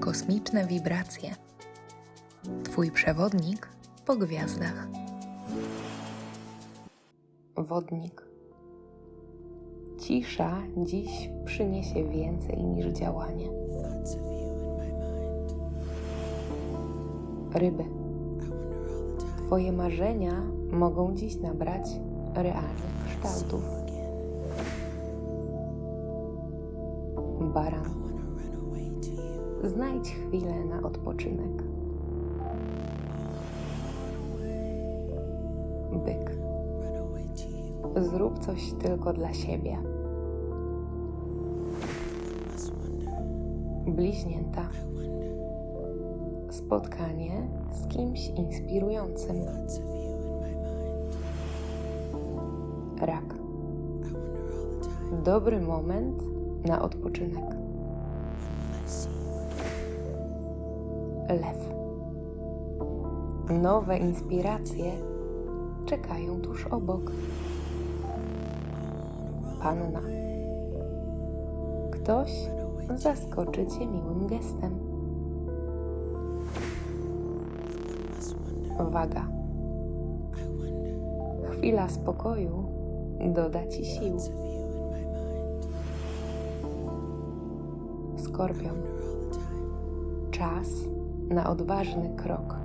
Kosmiczne wibracje. Twój przewodnik po gwiazdach. Wodnik. Cisza dziś przyniesie więcej niż działanie. Ryby. Twoje marzenia mogą dziś nabrać realnych kształtów. Baran. Znajdź chwilę na odpoczynek. Byk. Zrób coś tylko dla siebie. Bliźnięta. Spotkanie z kimś inspirującym. Rak. Dobry moment na odpoczynek. Lew. Nowe inspiracje czekają tuż obok. Panna. Ktoś zaskoczy Cię miłym gestem. Waga. Chwila spokoju doda Ci sił. Skorpion. Czas na odważny krok.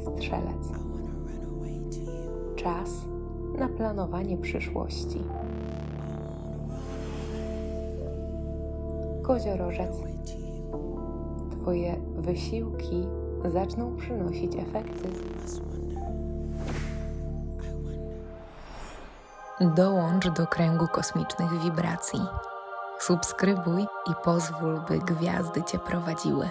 Strzelec. Czas na planowanie przyszłości. Koziorożec. Twoje wysiłki zaczną przynosić efekty. Dołącz do kręgu kosmicznych wibracji. Subskrybuj i pozwól, by gwiazdy Cię prowadziły.